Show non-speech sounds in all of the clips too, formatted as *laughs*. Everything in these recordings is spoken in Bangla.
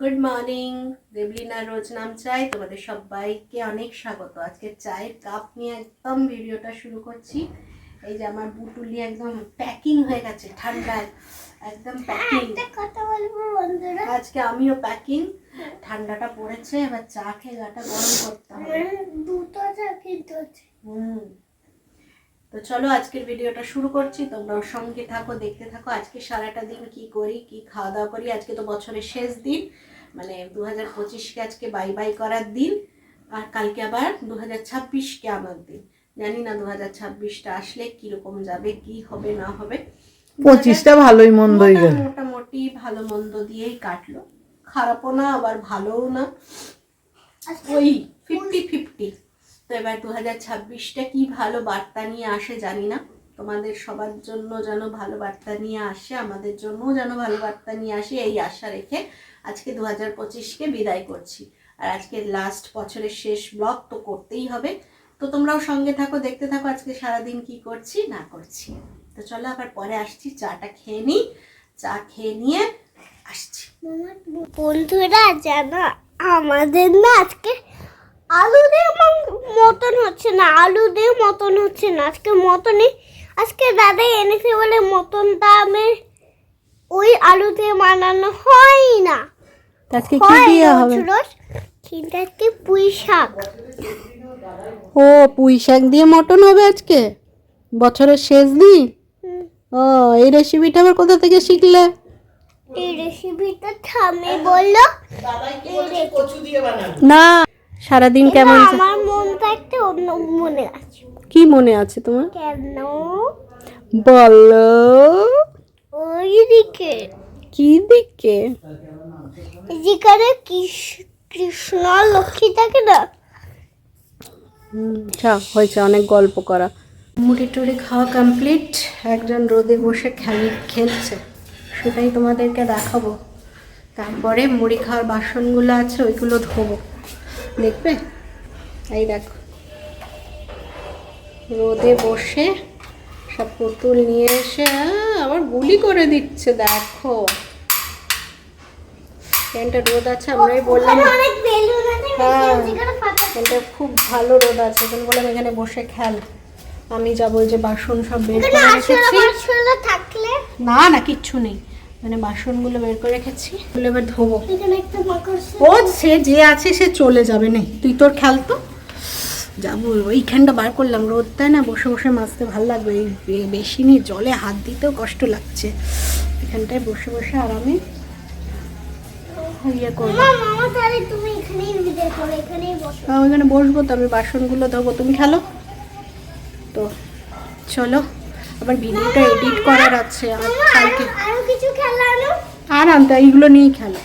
গুড মর্নিং দেবলিনা রোজ নাম চাই তোমাদের সবাইকে অনেক স্বাগত। আজকে চায়ের কাপ নিয়ে একদম ভিডিওটা শুরু করছি। এই যে আমার বুটুলি একদম প্যাকিং হয়ে গেছে ঠান্ডায়। একদম প্যাকিং কথা বলব বন্ধুরা? আজকে আমিও প্যাকিং ঠান্ডাটা পড়েছে এবার চা খেয়ে গাটা গরম করতে হবে। দুটো চা কিন্তু হুম। তো চলো আজকের ভিডিওটা শুরু করছি। তোমরাও সঙ্গে থাকো দেখতে থাকো আজকে সারাটা দিন কি করি কি খাওয়া দাওয়া করি। আজকে তো বছরের শেষ দিন। মানে দু হাজার পঁচিশকে আজকে বাই বাই করার দিন আর কালকে আবার দু হাজার ছাব্বিশকে আমার দিন। জানি না দু হাজার ছাব্বিশটা আসলে কীরকম যাবে কি হবে না হবে। পঁচিশটা ভালোই মোটা- মোটামুটি ভালো মন্দ দিয়েই কাটলো। খারাপও না আবার ভালোও না। ওই ফিফটি ফিফটি তো এবার দু হাজার ছাব্বিশটা কি ভালো বার্তা নিয়ে আসে জানি না। তোমাদের সবার জন্য যেন ভালো বার্তা নিয়ে আসে আমাদের জন্যও যেন ভালো বার্তা নিয়ে আসে এই আশা রেখে আজকে দু হাজার পঁচিশকে বিদায় করছি। আর আজকে লাস্ট বছরের শেষ ব্লগ তো করতেই হবে। তো তোমরাও সঙ্গে থাকো, দেখতে থাকো আজকে সারাদিন কি করছি, না করছি। তো চলো আবার পরে আসছি, চাটা খেয়ে নিই। চা খেয়ে নিয়ে আসছি। বন্ধুরা জানো আমাদের না আজকে আলু দিয়ে মতন হচ্ছে না আলু দিয়ে মতন হচ্ছে না। আজকে মতনই, আজকে দাদাই এনেছে বলে মতন দামে ওই আলু দিয়ে বানানো হয় না। আজকে কি দিয়ে হবে? কিন্তু আজকে পুঁই শাক। ও পুঁই শাক দিয়ে মটন হবে আজকে? বছরের শেষ দিন? ও এই রেসিপিটা আবার কোথা থেকে শিখলে? এই রেসিপিটা ঠামে বলল। না সারাদিন কেমন আমার মনটা একটা অন্য মনে আছে। কি মনে আছে তোমার? কেন? বলো। ওইদিকে কি দিকে? যেখানে কৃষ্ণ লক্ষ্মী থাকে না? হুম, যা হয়েছে অনেক গল্প করা। মুড়ি টুড়ি খাওয়া কমপ্লিট একজন রোদে বসে খেল খেলছে। সেটাই তোমাদেরকে দেখাবো। তারপরে মুড়ি খাওয়ার বাসনগুলো আছে ওইগুলো ধোবো। দেখবে? এই দেখো। রোদে বসে সব পুতুল নিয়ে এসে আবার গুলি করে দিচ্ছে দেখো। এখানটা রোদ আছে আমরাই বললাম হ্যাঁ। যেখানে খুব ভালো রোদ আছে এখানে বললাম এখানে বসে খেল। আমি যাব যে বাসন সব বের করে রেখেছি। থাকলে? না না কিচ্ছু নেই। মানে বাসনগুলো বের করে রেখেছি। এবার ধোবো। ও সে যে আছে সে চলে যাবে। না তুই তোর খেল তো। যাব ওইখানটা বার করলাম। রোদটায় না বসে বসে মাছতে ভালো লাগবে। এই বেশি নিয়ে জলে হাত দিতেও কষ্ট লাগছে। এখানটায় বসে বসে আরামে বসো। আমি এখানে বসবো তো আমি বাসনগুলো ধোবো। তুমি খেলো? তো চলো আবার ভিডিওটা এডিট করার আছে। আর কালকে আরো- আনতে এইগুলো নিয়েই খেলো।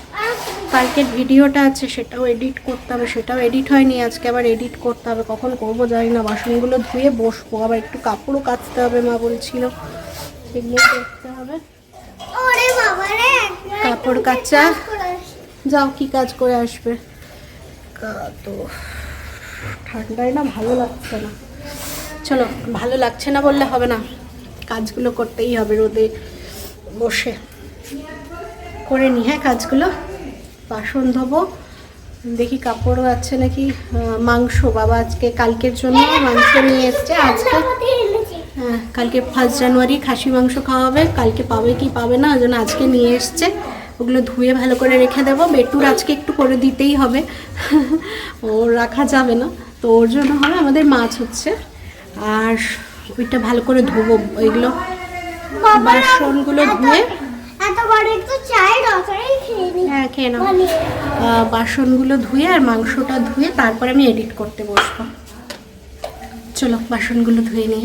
কালকের ভিডিওটা আছে সেটাও এডিট করতে হবে সেটাও এডিট হয়নি। আজকে আবার এডিট করতে হবে কখন করব জানি না। বাসনগুলো ধুয়ে বসবো আবার একটু কাপড়ও কাচতে হবে মা বলছিল। সেগুলো করতে হবে। কাপড় কাচা। যাও কি কাজ করে আসবে? কা- তো ঠান্ডায় না ভালো লাগছে না। চলো ভালো লাগছে না বললে হবে না। কাজগুলো করতেই হবে রোদে বসে। করে নি হ্যাঁ কাজগুলো? বাসন ধোবো। দেখি কাপড়ও আছে নাকি? মাংস। বাবা আজকে কালকের জন্য মাংস নিয়ে এসছে আজকে। হ্যাঁ কালকে ফার্স্ট জানুয়ারি খাসি মাংস খাওয়া হবে। কালকে পাবে কি পাবে না ওই জন্য আজকে নিয়ে এসছে। ওগুলো ধুয়ে ভালো করে রেখে দেবো। বেটুর আজকে একটু করে দিতেই হবে। ও রাখা যাবে না। তো ওর জন্য হবে আমাদের মাছ হচ্ছে। আর ওইটা ভালো করে ধোবো ওইগুলো। বাসনগুলো ধুয়ে। হ্যাঁ খেয়ে নাও। বাসনগুলো ধুয়ে আর মাংসটা ধুয়ে তারপরে আমি এডিট করতে বসবো। চলো বাসনগুলো ধুয়ে নিই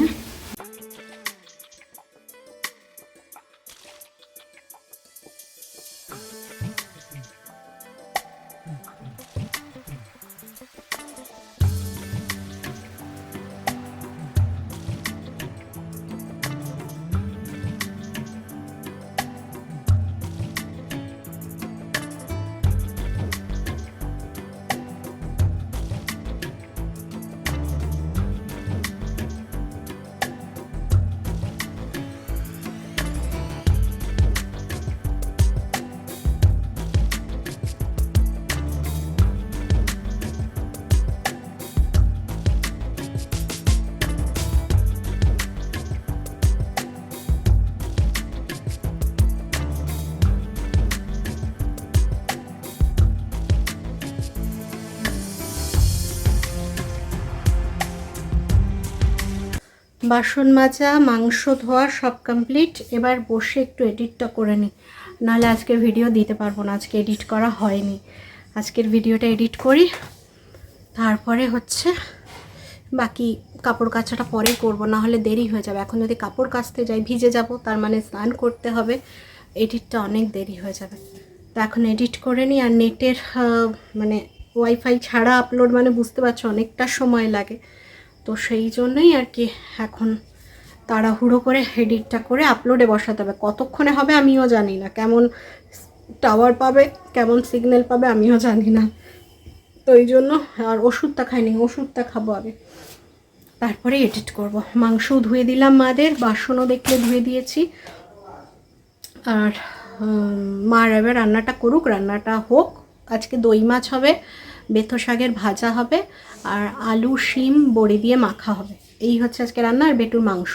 বাসন মাজা, মাংস ধোয়া সব কমপ্লিট এবার বসে একটু এডিটটা করে নিই নাহলে আজকের ভিডিও দিতে পারব না, আজকে এডিট করা হয়নি। আজকের ভিডিওটা এডিট করি। তারপরে হচ্ছে বাকি কাপড় কাচাটা পরেই করব না হলে দেরি হয়ে যাবে। এখন যদি কাপড় কাচতে যাই, ভিজে যাব, তার মানে স্নান করতে হবে। এডিটটা অনেক দেরি হয়ে যাবে। তো এখন এডিট করে নিই আর নেটের মানে ওয়াইফাই ছাড়া আপলোড মানে বুঝতে পারছ, অনেকটা সময় লাগে। তো সেই জন্যই আর কি এখন তাড়াহুড়ো করে এডিটটা করে আপলোডে বসাতে হবে। কতক্ষণে হবে আমিও জানি না। কেমন টাওয়ার পাবে কেমন সিগন্যাল পাবে আমিও জানি না। তো এই জন্য আর ওষুধটা খাইনি ওষুধটা খাব আগে। তারপরে এডিট করব। মাংসও ধুয়ে দিলাম মাদের বাসনও দেখলে ধুয়ে দিয়েছি। আর উম, মা এবার রান্নাটা করুক রান্নাটা হোক। আজকে দই মাছ হবে। বেথো শাকের ভাজা হবে আর আলু, শিম, বড়ি দিয়ে মাখা হবে। এই হচ্ছে আজকে রান্না আর বেটুর মাংস।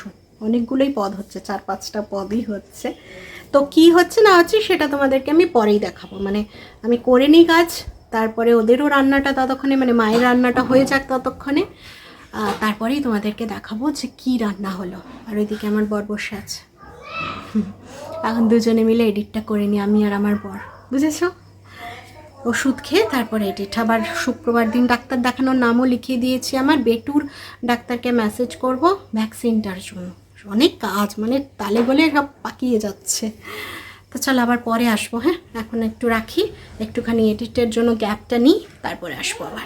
অনেকগুলোই পদ হচ্ছে, চার পাঁচটা পদই হচ্ছে। তো কি হচ্ছে না হচ্ছে সেটা তোমাদেরকে আমি পরেই দেখাবো। মানে আমি করে নিই কাজ, তারপরে ওদেরও রান্নাটা ততক্ষণে মানে মায়ের রান্নাটা হয়ে যাক ততক্ষণে। তারপরেই তোমাদেরকে দেখাবো যে কি রান্না হলো। আর ওইদিকে আমার বর বসে আছে। এখন দুজনে মিলে এডিটটা করে নিই, আমি আর আমার বর। বুঝেছ? ওষুধ খেয়ে তারপরে এডিট আবার শুক্রবার দিন ডাক্তার দেখানোর নামও লিখিয়ে দিয়েছি আমার। বেটুর ডাক্তারকে মেসেজ করব ভ্যাকসিনটার জন্য। অনেক কাজ মানে তালে বলে সব পাকিয়ে যাচ্ছে। তো চল আবার পরে আসব হ্যাঁ? এখন একটু রাখি একটুখানি এডিটের জন্য গ্যাপটা নিই তারপরে আসব আবার।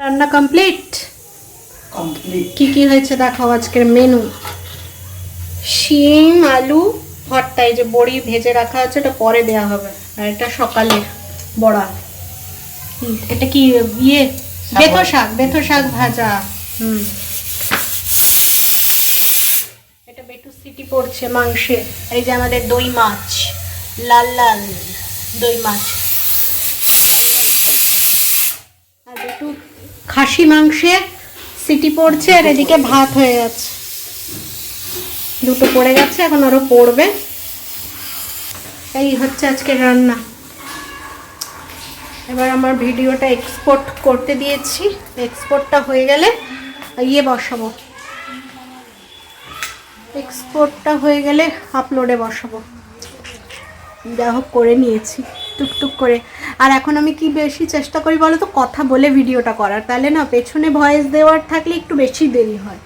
রান্না কমপ্লিট কি কি হয়েছে দেখাও আজকের মেনু শিম আলু ভর্তা এই যে বড়ি ভেজে রাখা আছে এটা পরে দেওয়া হবে আর এটা সকালে বড়া এটা কি ইয়ে? বেথো শাক বেথো শাক ভাজা। হুম। এটা বেটু সিটি পড়ছে মাংসে। এই যে আমাদের দই মাছ লাল লাল দই মাছ। আর একটু খাসি মাংসে সিটি পড়ছে আর এদিকে ভাত হয়ে যাচ্ছে। দুটো পড়ে গেছে এখন আরও পড়বে। এই হচ্ছে আজকে রান্না। এবার আমার ভিডিওটা এক্সপোর্ট করতে দিয়েছি। এক্সপোর্টটা হয়ে গেলে ইয়ে বসাবো। এক্সপোর্টটা হয়ে গেলে আপলোডে বসাবো। যা হোক করে নিয়েছি, টুকটুক করে। আর এখন আমি কি বেশি চেষ্টা করি বলো তো? কথা বলে ভিডিওটা করার। তাহলে না, পেছনে ভয়েস দেওয়ার থাকলে একটু বেশি দেরি হয়।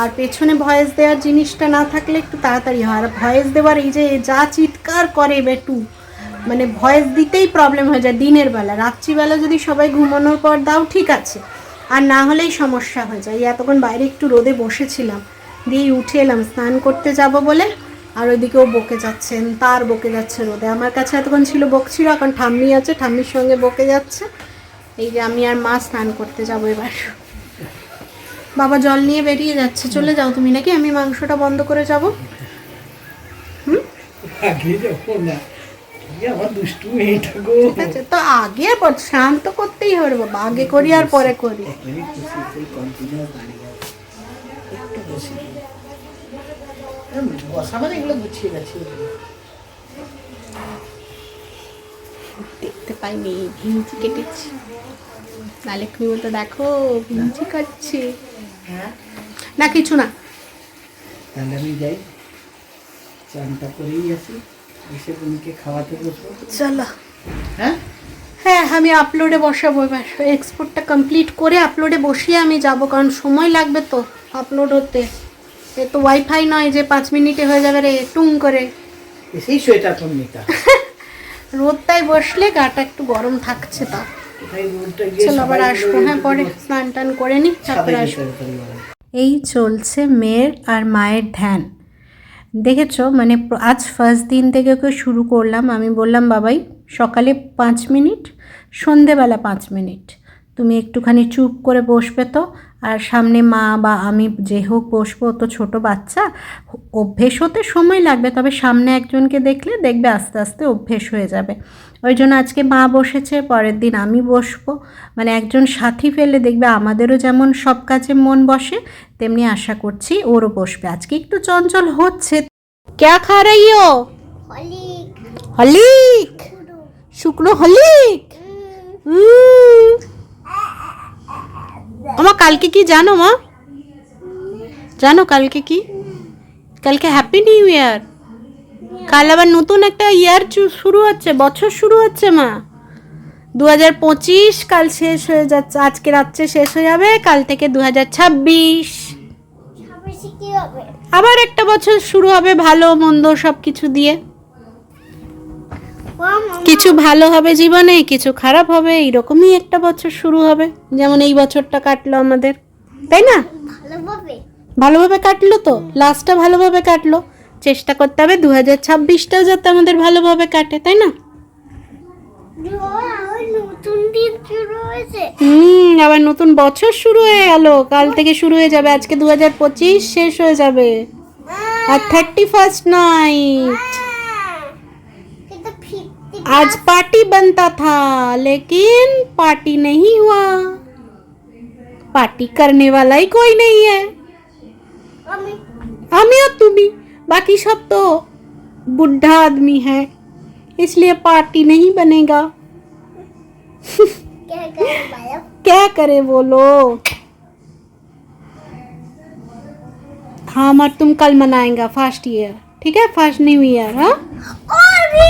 আর পেছনে ভয়েস দেওয়ার জিনিসটা না থাকলে একটু তাড়াতাড়ি হয়। আর ভয়েস দেওয়ার এই যে যা চিৎকার করে বেটু মানে ভয়েস দিতেই প্রবলেম হয়ে যায় দিনের বেলা। রাত্রিবেলা যদি সবাই ঘুমানোর পর দাও, ঠিক আছে। আর না হলেই সমস্যা হয়ে যায়। এতক্ষণ বাইরে একটু রোদে বসেছিলাম। দিয়ে উঠে এলাম, স্নান করতে যাব বলে। আর ওইদিকেও বকে যাচ্ছেন, তার বকে যাচ্ছে রোদে। আমার কাছে এতক্ষণ ছিল বকছিল এখন ঠাম্মি আছে, ঠাম্মির সঙ্গে বকে যাচ্ছে। এই যে আমি আর মা স্নান করতে যাব এবার। বাবা জল নিয়ে বেরিয়ে যাচ্ছে। চলে যাও তুমি নাকি? আমি মাংসটা বন্ধ করে যাব। আগে তো আগে আর পর স্নান তো করতেই হবে বাবা আগে করি আর পরে করি। মানে দেখতে পাইনি ভিঞ্চি কেটেছি। নালে তুমি বলতে দেখো ভিঞ্চি কাটছে। হ্যাঁ? না কিছু না। তাহলে আমি যাই। চানটা করেই আসি। এসে বুনিকে খাওয়াতে বসবো? চলো। হ্যাঁ? হ্যাঁ আমি আপলোডে বসাবো এবার। এক্সপোর্টটা কমপ্লিট করে আপলোডে বসিয়ে আমি যাব কারণ সময় লাগবে তো আপলোড হতে। এ তো ওয়াইফাই নয় যে পাঁচ মিনিটে হয়ে যাবে রে টুং করে। এসেই সোয়েটার পর নিতাম *laughs* রোদটায় বসলে গাটা একটু গরম থাকছে তা। চলো আবার আসব হ্যাঁ পরে স্নান টান করে নি তারপরে আসব। এই চলছে মেয়ের আর মায়ের ধ্যান। দেখেছ? মানে আজ ফার্স্ট দিন থেকে ওকে শুরু করলাম। আমি বললাম, বাবাই, সকালে পাঁচ মিনিট, সন্ধেবেলা পাঁচ মিনিট। তুমি একটুখানি চুপ করে বসবে তো আর সামনে মা বা আমি যে হোক বসবো তো ছোটো বাচ্চা অভ্যেস হতে সময় লাগবে তবে সামনে একজনকে দেখলে দেখবে আস্তে আস্তে অভ্যেস হয়ে যাবে। ওই জন্য আজকে মা বসেছে পরের দিন আমি বসবো। মানে একজন সাথী পেলে দেখবে আমাদেরও যেমন সব কাজে মন বসে তেমনি আশা করছি ওরও বসবে। আজকে একটু চঞ্চল হচ্ছে। ক্যা খা हो হলিক। হলিক! শুকনো হলিক! উম। আমা কালকে কি জানো মা? জানো কালকে কি? কালকে হ্যাপি নিউ ইয়ার কাল আবার নতুন একটা ইয়ার শুরু হচ্ছে বছর শুরু হচ্ছে মা। দু হাজার পঁচিশ কাল শেষ হয়ে যাচ্ছে আজকে রাত্রে শেষ হয়ে যাবে কাল থেকে দু হাজার ছাব্বিশ আবার একটা বছর শুরু হবে ভালো মন্দ সব কিছু দিয়ে। কিছু ভালো হবে জীবনে কিছু খারাপ হবে এইরকমই একটা বছর শুরু হবে। যেমন এই বছরটা কাটলো আমাদের। তাই না? ভালোভাবে। কাটলো তো? লাস্টটা ভালোভাবে কাটলো। চেষ্টা করতে হবে দু হাজার ছাব্বিশটাও যাতে আমাদের ভালোভাবে কাটে তাই না? হুম আবার নতুন বছর শুরু হয়ে গেল। কাল থেকে শুরু হয়ে যাবে। আজকে দু হাজার পঁচিশ শেষ হয়ে যাবে। আর থার্টি ফার্স্ট নাইট आज पार्टी बनता था लेकिन पार्टी नहीं हुआ। पार्टी करने वाला ही कोई नहीं है। हमें और तुम भी बाकी सब तो बुढ़ा आदमी है इसलिए पार्टी नहीं बनेगा। क्या करे, वो लोग? हाँ मर तुम कल मनाएँगा फ़र्स्ट ईयर ठीक है? फ़र्स्ट न्यू ईयर हाँ? और भी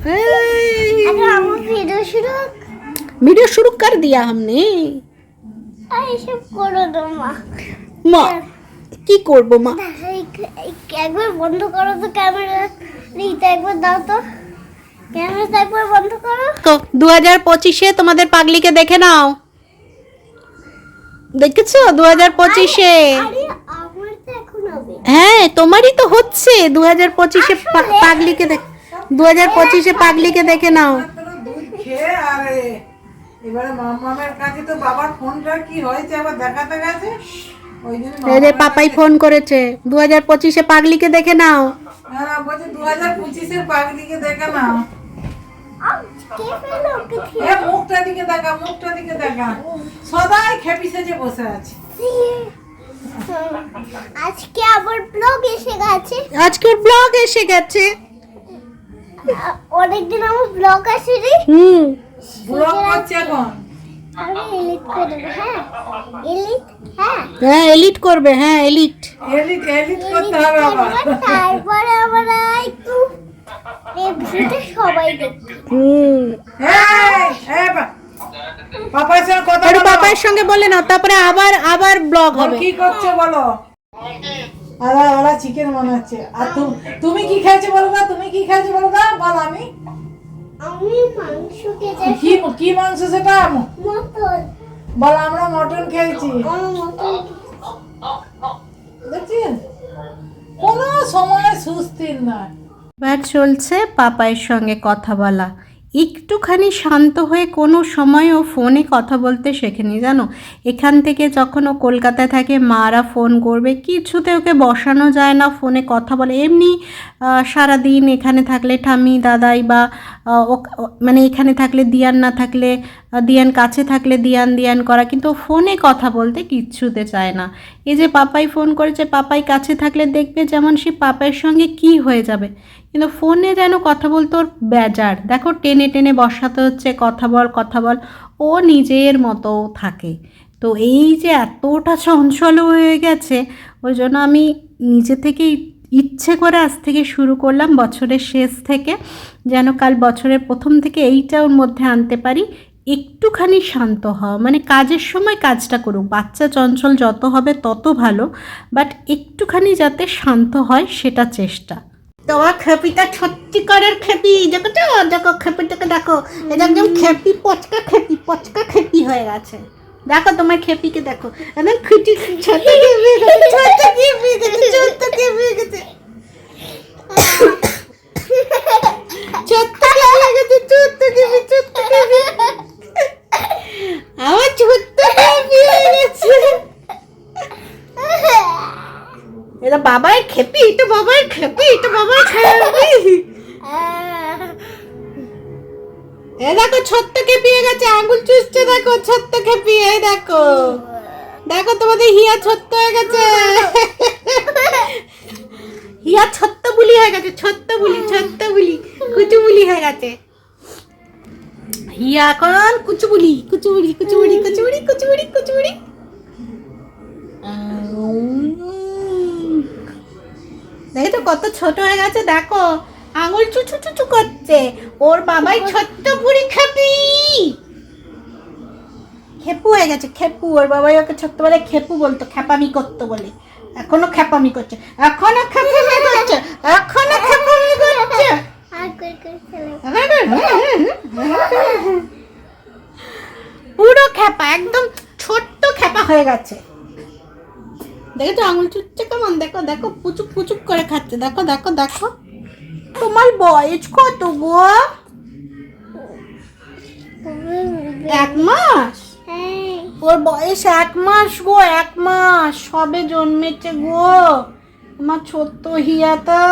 এই, আগে আমার ভিডিও শুরু वीडियो शुरू कर दिया हमने আর এসব করো না মা মা কি করবো মা এই- এই- একবার বন্ধ করো তো ক্যামেরা রিতা একবার দাও তো ক্যামেরাটা একবার বন্ধ করো দু হাজার পঁচিশে তোমাদের পাগলিকে দেখে নাও দেখেছো দু হাজার পঁচিশে আরে আমার তো এখন হবে হ্যাঁ তোমারই তো হচ্ছে দু হাজার পঁচিশে পাগলিকে দেখ দু হাজার পঁচিশে পাগলিকে দেখে নাও। দুধ খেয়ে আরে এবারে কাছে তো বাবার ফোনটা কি হয়েছে আবার দেখাতে গেছে ওই জন্য এই যে পাপাই ফোন করেছে দু হাজার পঁচিশে পাগলিকে দেখে নাও। হ্যাঁ বলছে দু হাজার পঁচিশের পাগলিকে দেখে না আউ, কে ফেলো ওকে এ মুখটা দিকে দেখা মুখটা দিকে দেখা। সদাই খেপি সেজে বসে আছে। আজকে আবার ব্লগ এসে গেছে। আজকের ব্লগ এসে গেছে। অনেকদিন আমার ব্লগ আসেনি। হুম। ব্লগ করছে এখন? আমি এলিট করে হ্যাঁ। এলিট হ্যাঁ। হ্যাঁ এলিট করবে হ্যাঁ এলিট এলিট করতে হবে আবার। তারপরে আমরা একটু এফবিতে সবাই দেখি হুম। এই, এই পাপার সঙ্গে কথা একটু সঙ্গে বলে নাও তারপরে আবার আবার ব্লগ হবে। কি করছ বলো? আলা ওরা চিকেন বানাচ্ছে। আর তু- তুমি কি খেয়েছো বলো না তুমি কি খেয়েছো বলো না বল আমি। আমি মাংস খেতে কি কি মাংস সেটা? মতন বল আমরা মটন খেয়েছি। দেখছেন কোনো সময় সুস্থির নয়। এবার চলছে পাপাইয়ের সঙ্গে কথা বলা। একটুখানি শান্ত হয়ে কোনো সময়ও ফোনে কথা বলতে শেখেনি, জানো? এখান থেকে যখন ও কলকাতায় থাকে, মারা ফোন করবে, কিছুতে ওকে বসানো যায় না, ফোনে কথা বলে। এমনি সারাদিন এখানে থাকলে ঠামি দাদাই বা ও, ও- মানে এখানে থাকলে দিয়ান না থাকলে দিয়ান কাছে থাকলে দিয়ান দিয়ান করা, কিন্তু ফোনে কথা বলতে কিচ্ছুতে চায় না। এই যে পাপাই ফোন করেছে, পাপাই কাছে থাকলে দেখবে যেমন সে পাপাইয়ের সঙ্গে কি হয়ে যাবে। কিন্তু ফোনে যেন কথা বলতে ওর বেজার। দেখো, টেনে টেনে বসাতে হচ্ছে, কথা বল কথা বল। ও নিজের মতো থাকে। তো এই যে এতটা চঞ্চল হয়ে গেছে, ওই জন্য আমি নিজে থেকেই ইচ্ছে করে আজ থেকে শুরু করলাম বছরের শেষ থেকে। যেন কাল বছরের প্রথম থেকে এইটা ওর মধ্যে আনতে পারি। একটুখানি শান্ত হওয়া। মানে কাজের সময় কাজটা করুক। বাচ্চা চঞ্চল যত হবে তত ভালো। বাট একটুখানি যাতে শান্ত হয় সেটা চেষ্টা। তোমার খেপিটা সত্যিকারের খেপি দেখো তো দেখো খেপিটাকে দেখো। এটা একদম খেপি পচকা খেপি পচকা খেপি হয়ে গেছে। দেখো তোমার খেপিকে দেখো। একদম খুঁটি ছোট খেপি গেছে ছোট খেপি গেছে ছোট খেপি গেছে। ছোট্ট খেপি গেছে ছোট্ট খেপি ছোট্ট খেপি আমার ছোট্ট খেপি হয়ে গেছে বাবার খেপি এটা বাবাই খেপি এটা বাবার খেপি। এ দেখো ছত্ত খেপিয়ে গেছে আঙ্গুল চুষছে, দেখো, ছোট্ট খেপিয়ে, এই দেখো। দেখো তোমাদের হিয়া ছোট্ট হয়ে গেছে। হিয়া ছোট্ট বুলি হয়ে গেছে, ছোট্ট বুলি ছোট্ট বুলি, কুচু বুলি হয়ে গেছে। হিয়া এখন কুচুবুলি কুচুবুলি কুচুবুলি কুচুবুলি কুচুবুলি কুচুবুলি দেখো কত ছোট হয়ে গেছে, দেখো। আঙুল চুচু চুচু করছে। ওর বাবাই ছোট্ট বুড়ি খাবি। খেপু হয়ে গেছে, খেপু। ওর বাবাই ওকে ছোট্টবেলায় খেপু বলতো, খেপামি করতো বলে। এখনও খেপামি করছে, এখনও খেপামি করছে, এখনও খেপামি করছে। পুরো খেপা, একদম ছোট্ট খেপা হয়ে গেছে। দেখেছ? আঙুল চুচ্ছে কেমন? দেখো দেখো, পুচুক পুচুক করে খাচ্ছে। দেখো দেখো দেখো। তোমার বয়স কত গো? এক মাস? ওর বয়স এক মাস গো, এক মাস। সবে জন্মেছে গো। আমার ছোট্ট হিয়াটা।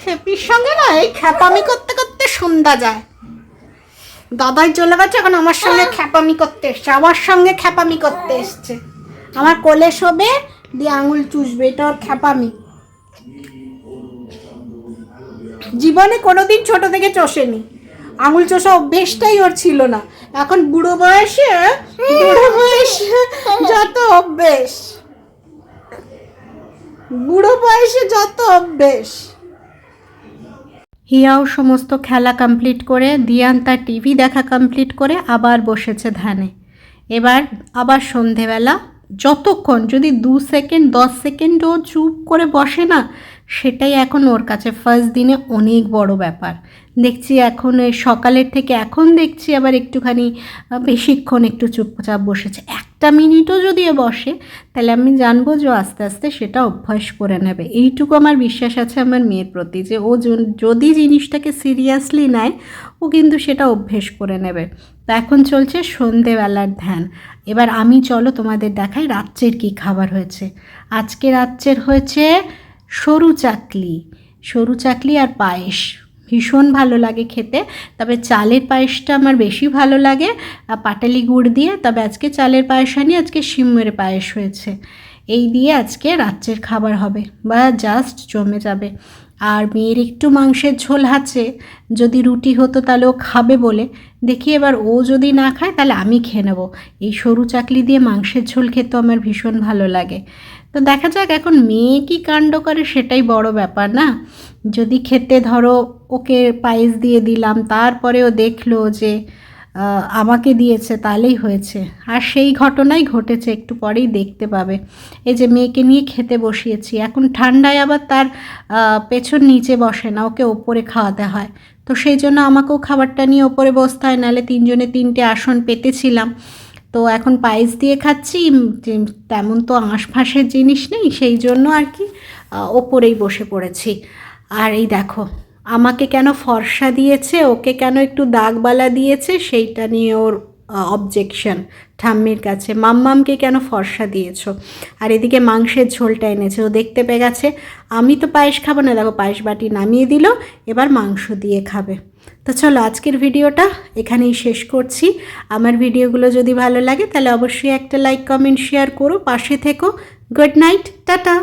খেপির সঙ্গে না এই খ্যাপামি করতে করতে সন্ধ্যা যায়। দাদাই চলে গেছে এখন আমার সঙ্গে খ্যাপামি করতে এসছে আমার সঙ্গে খ্যাপামি করতে এসছে। আমার কোলে শোবে দিয়ে আঙুল চুষবে এটা ওর খ্যাপামি। জীবনে কোনোদিন ছোট থেকে চষেনি। আঙুল চষা অভ্যেসটাই ওর ছিল না। এখন বুড়ো বয়সে বুড়ো বয়সে যত অভ্যেস। বুড়ো বয়সে যত অভ্যেস। হিয়াও সমস্ত খেলা কমপ্লিট করে, দিয়ান তার টিভি দেখা কমপ্লিট করে আবার বসেছে ধ্যানে। এবার আবার সন্ধেবেলা, যতক্ষণ যদি দু সেকেন্ড, দশ সেকেন্ডও চুপ করে বসে না সেটাই এখন ওর কাছে। ফার্স্ট দিনে অনেক বড় ব্যাপার। দেখছি এখন সকালের থেকে এখন দেখছি আবার একটুখানি বেশিক্ষণ একটু চুপচাপ বসেছে। একটা মিনিটও যদি বসে, তাহলে আমি জানব যে আস্তে আস্তে সেটা অভ্যাস করে নেবে। এইটুকু আমার বিশ্বাস আছে আমার মেয়ের প্রতি যে ও যদি জিনিসটাকে সিরিয়াসলি নেয়, ও কিন্তু সেটা অভ্যেস করে নেবে। তা এখন চলছে সন্ধেবেলার ধ্যান। এবার আমি চলো তোমাদের দেখাই রাত্রের কী খাবার হয়েছে। আজকে রাত্রের হয়েছে সরু চাকলি সরু চাকলি আর পায়েস। ভীষণ ভালো লাগে খেতে, তবে চালের পায়েসটা আমার বেশি ভালো লাগে, আর পাটালি গুড় দিয়ে, তবে আজকে চালের পায়েস আনি আজকে শিমের পায়েস হয়েছে। এই দিয়ে আজকে রাত্রের খাবার হবে, বা জাস্ট জমে যাবে। আর মেয়ের একটু মাংসের ঝোল আছে, যদি রুটি হতো তাহলে ও খাবে বলে। দেখি এবার ও যদি না খায়, তাহলে আমি খেয়ে নেব। এই সরু চাকলি দিয়ে মাংসের ঝোল খেতে আমার ভীষণ ভালো লাগে। তো দেখা যাক এখন মেয়ে কি কাণ্ড করে সেটাই বড় ব্যাপার, না? যদি খেতে ধরো ওকে পায়েস দিয়ে দিলাম, তারপরে ও দেখল যে আমাকে দিয়েছে তাহলেই হয়েছে। আর সেই ঘটনাই ঘটেছে, একটু পরেই দেখতে পাবে। এই যে মেয়েকে নিয়ে খেতে বসিয়েছি, এখন ঠান্ডায় আবার তার পেছন নিচে বসে না, ওকে ওপরে খাওয়াতে হয়। তো সেই জন্য আমাকেও খাবারটা নিয়ে ওপরে বসতে হয়, নাহলে তিনজনে তিনটে আসন পেতেছিলাম। তো এখন পায়েস দিয়ে খাচ্ছি তেমন তো আঁশ ফাঁসের জিনিস নেই, সেই জন্য আর কি ওপরেই বসে পড়েছি। আর এই দেখো, আমাকে কেন ফর্সা দিয়েছে, ওকে কেন একটু দাগবালা দিয়েছে, সেইটা নিয়ে ওর অবজেকশন ঠাম্মির কাছে। মাম্মামকে কেন ফর্সা দিয়েছ? আর এদিকে মাংসের ঝোলটা এনেছে, ও দেখতে পেয়ে গেছে, আমি তো পায়েস খাব না, দেখো পায়েস বাটি নামিয়ে দিল, এবার মাংস দিয়ে খাবে। তো চলো আজকের ভিডিওটা এখানেই শেষ করছি। আমার ভিডিওগুলো যদি ভালো লাগে তাহলে অবশ্যই একটা লাইক কমেন্ট শেয়ার করো। পাশে থেকো। Good night tata!